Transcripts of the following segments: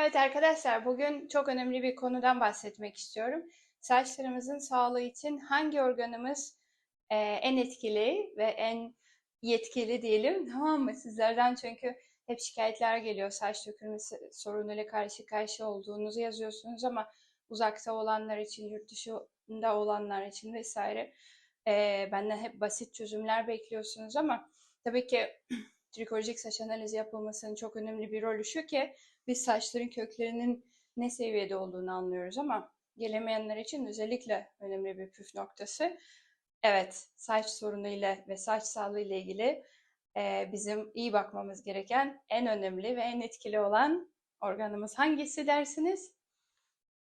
Evet arkadaşlar bugün çok önemli bir konudan bahsetmek istiyorum. Saçlarımızın sağlığı için hangi organımız e, en etkili ve en yetkili diyelim tamam mı sizlerden çünkü hep şikayetler geliyor saç dökülmesi sorunuyla karşı karşıya olduğunuzu yazıyorsunuz ama uzakta olanlar için yurt dışında olanlar için vesaire e, benden hep basit çözümler bekliyorsunuz ama tabii ki trikolojik saç analizi yapılmasının çok önemli bir rolü şu ki biz saçların köklerinin ne seviyede olduğunu anlıyoruz ama gelemeyenler için özellikle önemli bir püf noktası. Evet, saç sorunu ile ve saç sağlığı ile ilgili e, bizim iyi bakmamız gereken en önemli ve en etkili olan organımız hangisi dersiniz?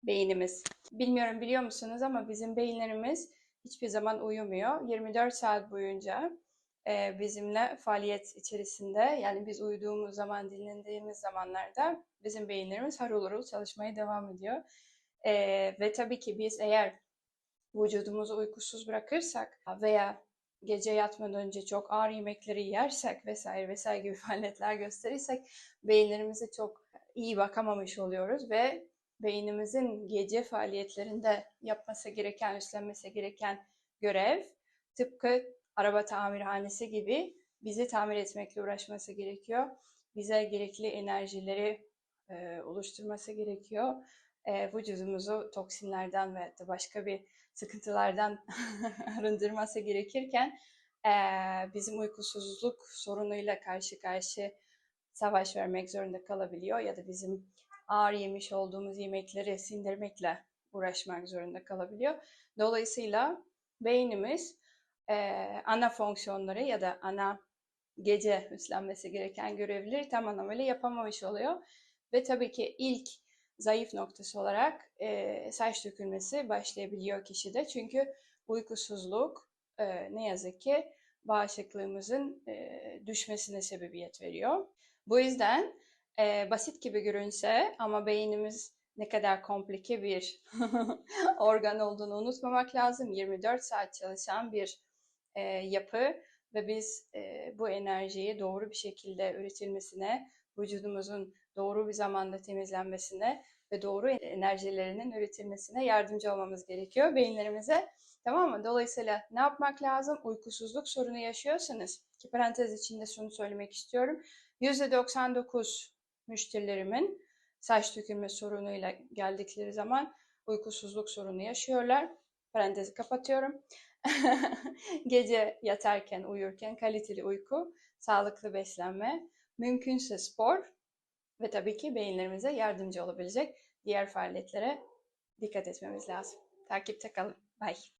Beynimiz. Bilmiyorum biliyor musunuz ama bizim beyinlerimiz hiçbir zaman uyumuyor. 24 saat boyunca e, bizimle faaliyet içerisinde yani biz uyuduğumuz zaman dinlendiğimiz zamanlarda bizim beyinlerimiz harıl harıl çalışmaya devam ediyor. E, ve tabii ki biz eğer vücudumuzu uykusuz bırakırsak veya gece yatmadan önce çok ağır yemekleri yersek vesaire vesaire gibi faaliyetler gösterirsek beyinlerimize çok iyi bakamamış oluyoruz ve beynimizin gece faaliyetlerinde yapması gereken, üstlenmesi gereken görev tıpkı araba tamirhanesi gibi bizi tamir etmekle uğraşması gerekiyor. Bize gerekli enerjileri e, oluşturması gerekiyor. E, vücudumuzu toksinlerden ve başka bir sıkıntılardan arındırması gerekirken e, bizim uykusuzluk sorunuyla karşı karşı savaş vermek zorunda kalabiliyor ya da bizim ağır yemiş olduğumuz yemekleri sindirmekle uğraşmak zorunda kalabiliyor. Dolayısıyla beynimiz e, ana fonksiyonları ya da ana gece üstlenmesi gereken görevleri tam anlamıyla yapamamış oluyor. Ve tabii ki ilk zayıf noktası olarak e, saç dökülmesi başlayabiliyor kişide. Çünkü uykusuzluk e, ne yazık ki bağışıklığımızın e, düşmesine sebebiyet veriyor. Bu yüzden e, basit gibi görünse ama beynimiz ne kadar komplike bir organ olduğunu unutmamak lazım. 24 saat çalışan bir e, yapı ve biz e, bu enerjiyi doğru bir şekilde üretilmesine, vücudumuzun doğru bir zamanda temizlenmesine ve doğru enerjilerinin üretilmesine yardımcı olmamız gerekiyor beyinlerimize. Tamam mı? Dolayısıyla ne yapmak lazım? Uykusuzluk sorunu yaşıyorsanız, ki parantez içinde şunu söylemek istiyorum. %99 müşterilerimin saç dökülme sorunuyla geldikleri zaman uykusuzluk sorunu yaşıyorlar. Parantezi kapatıyorum. Gece yatarken, uyurken kaliteli uyku, sağlıklı beslenme, mümkünse spor ve tabii ki beyinlerimize yardımcı olabilecek diğer faaliyetlere dikkat etmemiz lazım. Takipte kalın. Bye.